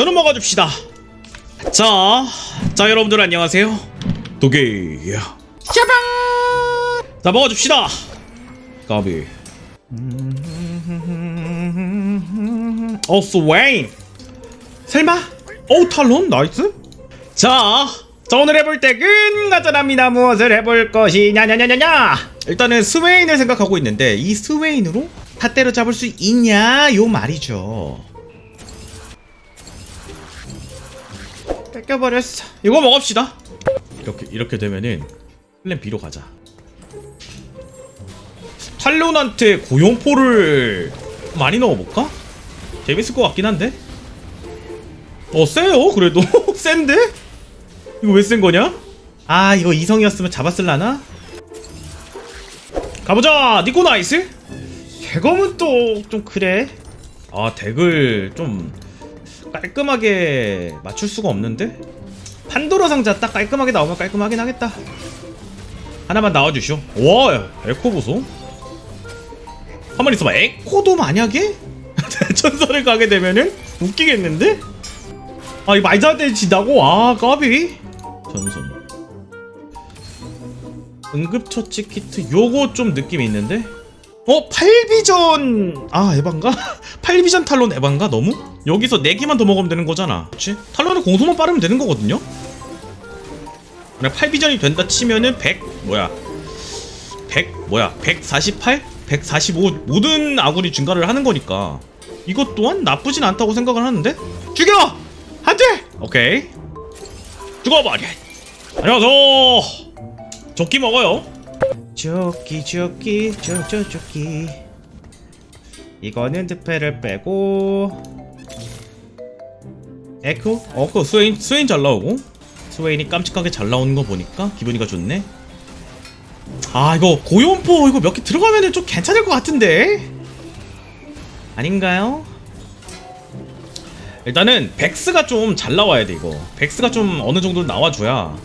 연어 먹어줍시다. 자, 자 여러분들 안녕하세요. 도게야. 짜방! 자 먹어줍시다. 까비. 어 스웨인 설마? 오 탈론? 나이스? 자, 자 오늘 해볼 덱은 가자랍니다. 무엇을 해볼 것이냐냐냐냐냐. 일단은 스웨인을 생각하고 있는데 이 스웨인으로 다 때려잡을 수 있냐? 요 말이죠 뺏겨버렸어 이거 먹읍시다 이렇게 이렇게 되면은 플랜 B로 가자 탈론한테 고용포를 많이 넣어볼까? 재밌을 것 같긴 한데 어 세요 그래도 센데? 이거 왜 센 거냐? 아 이거 이성이었으면 잡았을라나? 가보자 니코 나이스 대검은 또 좀 그래 아 덱을 좀 깔끔하게 맞출 수가 없는데? 판도라 상자 딱 깔끔하게 나오면 깔끔하긴 하겠다 하나만 나와주시오 와 에코 보소 가만히 있어봐 에코도 만약에 대천선을 가게 되면은 웃기겠는데? 아 이 말자한테 진다고? 아 까비 전선 응급처치 키트 요거 좀 느낌이 있는데? 어? 8비전 아 에반가? 8비전 탈론 에반가 너무? 여기서 4개만 더 먹으면 되는 거잖아 그치? 탈론은 공소만 빠르면 되는 거거든요? 그냥 8비전이 된다 치면은 100 뭐야 100 뭐야 148? 145 모든 아군이 증가를 하는 거니까 이것 또한 나쁘진 않다고 생각을 하는데 죽여! 한대! 오케이 죽어버려 안녕하세요 조끼 먹어요 조끼 조끼 조조 조끼 이거는 드페를 빼고 에코? 어그 스웨인 스웨인 잘 나오고? 스웨인이 깜찍하게 잘 나오는 거 보니까 기분이가 좋네. 아 이거 고연포 이거 몇 개 들어가면은 좀 괜찮을 것 같은데? 아닌가요? 일단은 백스가 좀 잘 나와야 돼 이거. 백스가 좀 어느 정도 나와줘야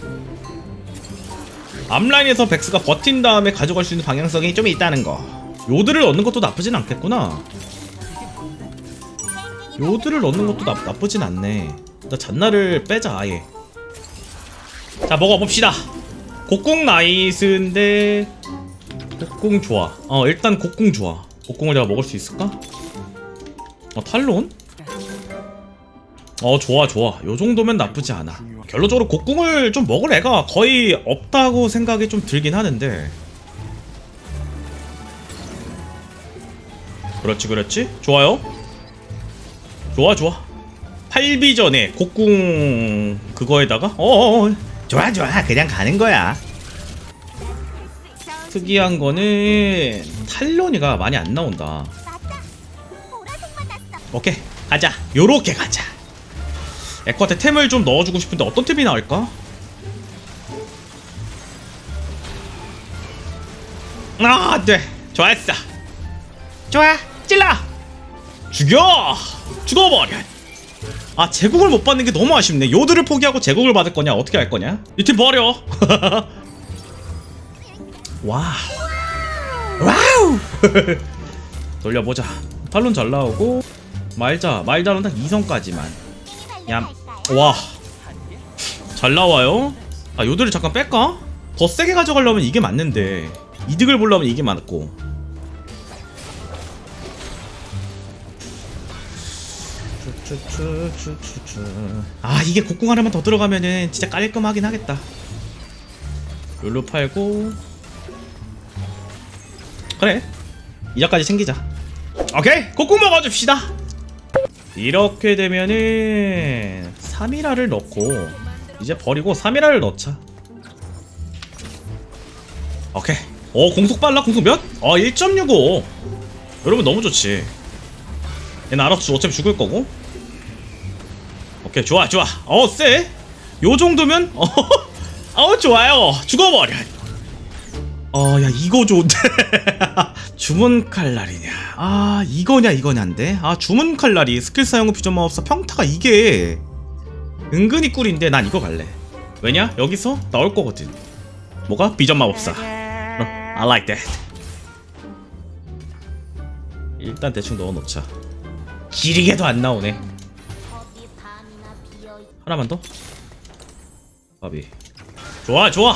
앞라인에서 백스가 버틴 다음에 가져갈 수 있는 방향성이 좀 있다는 거. 요드를 넣는 것도 나쁘진 않겠구나 요드를 넣는 것도 나, 나쁘진 않네. 일단 잔나를 빼자 아예. 자 먹어봅시다. 곡궁 나이스인데 곡궁 좋아. 어 일단 곡궁 좋아. 곡궁을 내가 먹을 수 있을까? 어 탈론? 어 좋아 좋아. 요 정도면 나쁘지 않아. 결론적으로 곡궁을 좀 먹을 애가 거의 없다고 생각이 좀 들긴 하는데. 그렇지 그렇지. 좋아요 좋아 좋아 8비전에 곡궁 그거에다가 어어 좋아 좋아 그냥 가는 거야 특이한 거는 탈론이가 많이 안 나온다 오케이 가자 요렇게 가자 에코한테 템을 좀 넣어주고 싶은데 어떤 템이 나올까? 아, 네. 좋았어. 좋아. 찔러. 죽여. 죽어버려. 아, 제국을 못 받는 게 너무 아쉽네. 요드를 포기하고 제국을 받을 거냐? 어떻게 할 거냐? 이 팀 버려. 와우. 와우. 돌려보자. 탈론 잘 나오고 말자. 말자는 딱 2성까지만. 얌. 와. 잘 나와요. 아, 요들을 잠깐 뺄까? 더 세게 가져가려면 이게 맞는데. 이득을 보려면 이게 맞고. 아, 이게 곡궁 하나만 더 들어가면은 진짜 깔끔하긴 하겠다. 룰루 팔고. 그래. 이자까지 챙기자. 오케이. 곡궁 먹어줍시다. 이렇게 되면은 3이라를 넣고 이제 버리고 3이라를 넣자 오케이 어 공속 빨라 공속 몇? 어1.65 여러분 너무 좋지 얘는 알아서 어차피 죽을 거고 오케이 좋아 좋아. 어쎄. 요 정도면 어, 어 좋아요. 죽어버려. 어 야 이거 좋은데. 주문 칼날이냐. 아 이거냐 이거냐인데? 아 주문 칼날이 스킬 사용 후 비전 마법사 평타가 이게 은근히 꿀인데 난 이거 갈래. 왜냐? 여기서 나올 거거든. 뭐가? 비전 마법사. 어, I like that. 일단 대충 넣어놓자. 길이게도 안 나오네 하나만 더? 바비 좋아 좋아.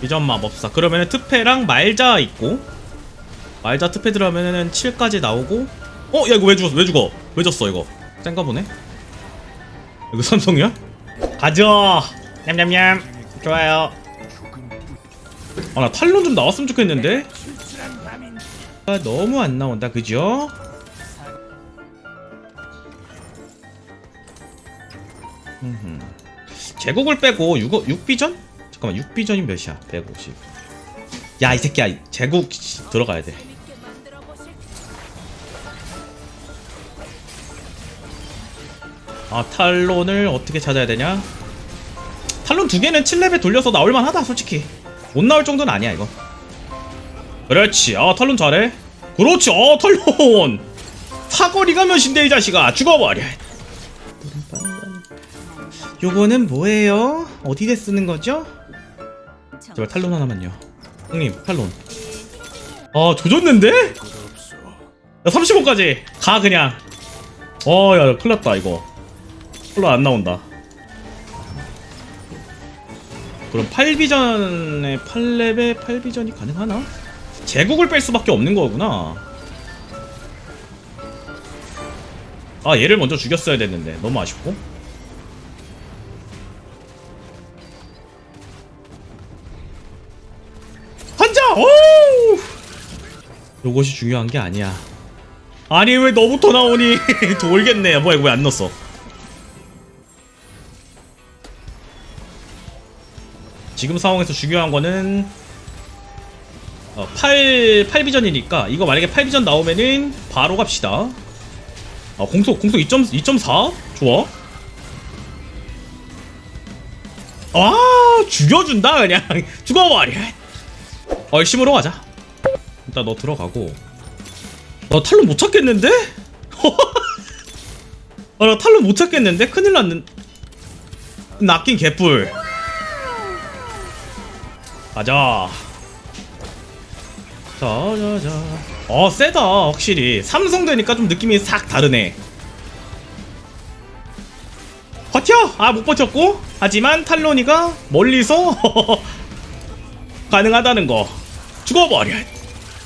비전 마법사. 그러면은 트페랑 말자 있고 말자 트페 들어가면은 7까지 나오고 어? 야 이거 왜 죽었어? 왜 죽어? 왜 졌어 이거? 센가 보네? 이거 삼성이야? 가져 냠냠냠. 좋아요. 아 나 탈론 좀 나왔으면 좋겠는데? 아, 너무 안 나온다 그죠? 제국을 빼고 6, 6비전? 잠깐만 6비전이 몇이야? 150 야 이 새끼야 제국 씨, 들어가야 돼. 아 탈론을 어떻게 찾아야 되냐? 탈론 두 개는 7렙에 돌려서 나올만 하다 솔직히. 못 나올 정도는 아니야 이거. 그렇지. 아 탈론 잘해. 그렇지. 아 탈론! 사거리가 몇인데 이 자식아? 죽어버려 요거는 뭐예요? 어디에 쓰는 거죠? 제발 탈론 하나만요. 형님 탈론. 아 조졌는데? 야 35까지. 가 그냥. 어야 큰일났다 이거. 콜라 안 나온다. 그럼 8비전에 8렙에 8비전이 가능하나? 제국을 뺄 수밖에 없는 거구나. 아 얘를 먼저 죽였어야 됐는데. 너무 아쉽고 요것이 중요한 게 아니야. 아니 왜 너부터 나오니? 돌겠네. 뭐야 이거 왜 안 넣었어? 지금 상황에서 중요한 거는 어, 8, 8비전이니까 이거 만약에 8비전 나오면은 바로 갑시다. 아 공속 공속 2.4 좋아. 아 죽여준다 그냥. 죽어버려. 얼심으로 가자 일단 너 들어가고. 나 탈론 못 찾겠는데? 아, 나 탈론 못 찾겠는데? 큰일 났는 낚인 개뿔. 가자. 자자자. 어 세다 확실히. 삼성 되니까 좀 느낌이 싹 다르네. 버텨! 아 못 버텼고. 하지만 탈론이가 멀리서 가능하다는 거. 죽어버려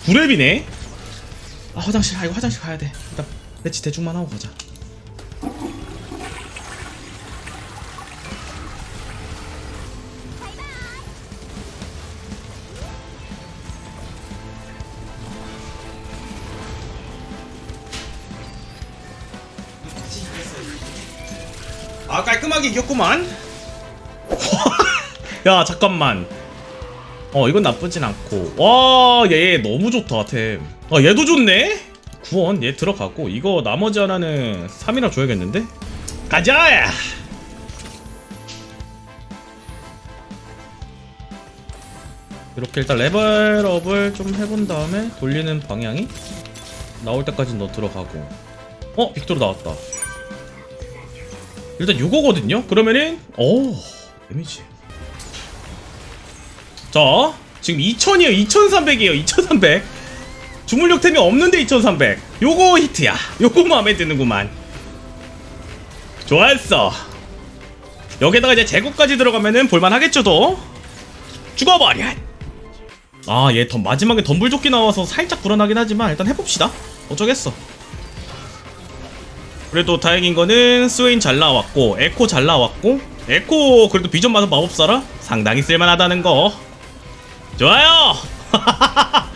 구랩이네? 아 화장실 아 이거 화장실 가야 돼. 일단 매치 대충만 하고 가자. 아 깔끔하게 이겼구만. 야 잠깐만 어 이건 나쁘진 않고. 와얘 너무 좋다 템 아 얘도 좋네? 구원 얘 들어가고. 이거 나머지 하나는 3이나 줘야겠는데? 가자! 이렇게 일단 레벨업을 좀 해본 다음에 돌리는 방향이 나올 때까지 너 들어가고. 어 빅토르 나왔다. 일단 6호거든요? 그러면은 오 데미지 자 지금 2000이에요. 2300이에요. 2300 주물력 템이 없는데 2300 요거 히트야. 요거 마음에 드는구만. 좋았어. 여기다가 이제 제국까지 들어가면은 볼만하겠죠 또? 죽어버려. 아얘 마지막에 덤불조끼 나와서 살짝 불안하긴 하지만 일단 해봅시다. 어쩌겠어. 그래도 다행인 거는 스웨인 잘 나왔고 에코 잘 나왔고 에코 그래도 비전 마법 마법사라 상당히 쓸만하다는 거 좋아요.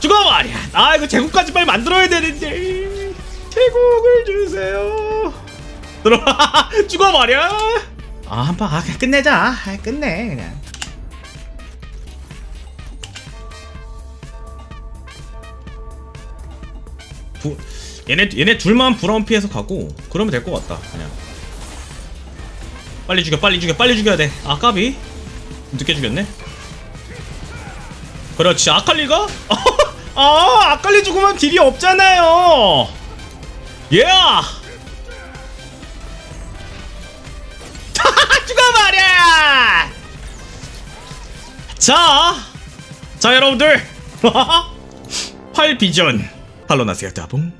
죽어버려 아 이거 제국까지 빨리 만들어야 되는데. 제국을 주세요. 들어와 죽어버려 아 한판 아, 끝내자. 아, 끝내 그냥. 부, 얘네 얘네 둘만 브라운 피해서 가고 그러면 될 것 같다 그냥. 빨리 죽여 빨리 죽여 빨리 죽여야 돼 아 까비 늦게 죽였네? 그렇지 아칼리가? 아 아칼리 죽으면 딜이 없잖아요! 예 죽어버려 자, 자 여러분들! 8 비전. 팔로나세요 따봉